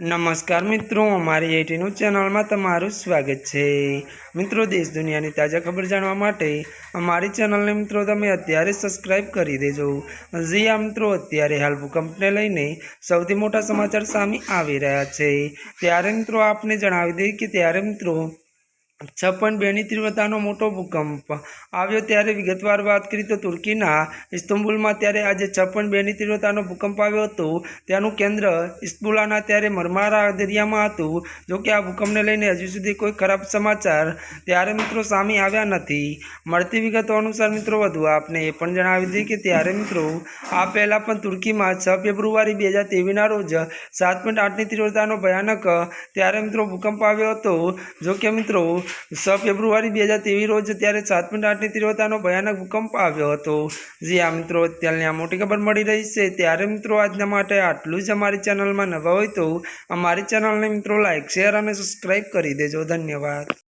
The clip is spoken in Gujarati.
નમસ્કાર મિત્રો, અમારી એટીનું ચેનલમાં તમારું સ્વાગત છે. મિત્રો, દેશ દુનિયાની તાજા ખબર જાણવા માટે અમારી ચેનલને મિત્રો તમે અત્યારે સબસ્ક્રાઇબ કરી દેજો. જી આ મિત્રો, અત્યારે હાલ ભૂકંપને લઈને સૌથી મોટા સમાચાર સામે આવી રહ્યા છે. ત્યારે મિત્રો, આપને જણાવી દઈએ કે ત્યારે મિત્રો છ પોઈન્ટ બેની તીવ્રતાનો મોટો ભૂકંપ આવ્યો ત્યારે વિગતવાર વાત કરી તો તુર્કીના ઇસ્તંબુલમાં ત્યારે આજે છ પોઈન્ટ બેની તીવ્રતાનો ભૂકંપ આવ્યો હતો. ત્યાંનું કેન્દ્ર ઇસ્તબુલાના ત્યારે મરમારા દરિયામાં હતું. જોકે આ ભૂકંપને લઈને હજુ સુધી કોઈ ખરાબ સમાચાર ત્યારે મિત્રો સામે આવ્યા નથી. મળતી વિગતો અનુસાર મિત્રો વધુ આપને એ પણ જણાવી દઈએ કે ત્યારે મિત્રો આ પહેલાં પણ તુર્કીમાં છ ફેબ્રુઆરી બે હજાર તેવીસના રોજ સાત પોઈન્ટ આઠની તીવ્રતાનો ભયાનક ત્યારે મિત્રો ભૂકંપ આવ્યો હતો. જોકે મિત્રો છ ફેબ્રુઆરી બે હજાર તેવીસ રોજ ત્યારે સાત પોઈન્ટ આઠની તીવ્રતાનો ભયાનક ભૂકંપ આવ્યો હતો. જે આ મિત્રો, અત્યારની આ મોટી ખબર મળી રહી છે. ત્યારે મિત્રો, આજના માટે આટલું જ અમારી ચેનલમાં નવા હોય તો અમારી ચેનલને મિત્રો લાઇક શેર અને સબસ્ક્રાઈબ કરી દેજો. ધન્યવાદ.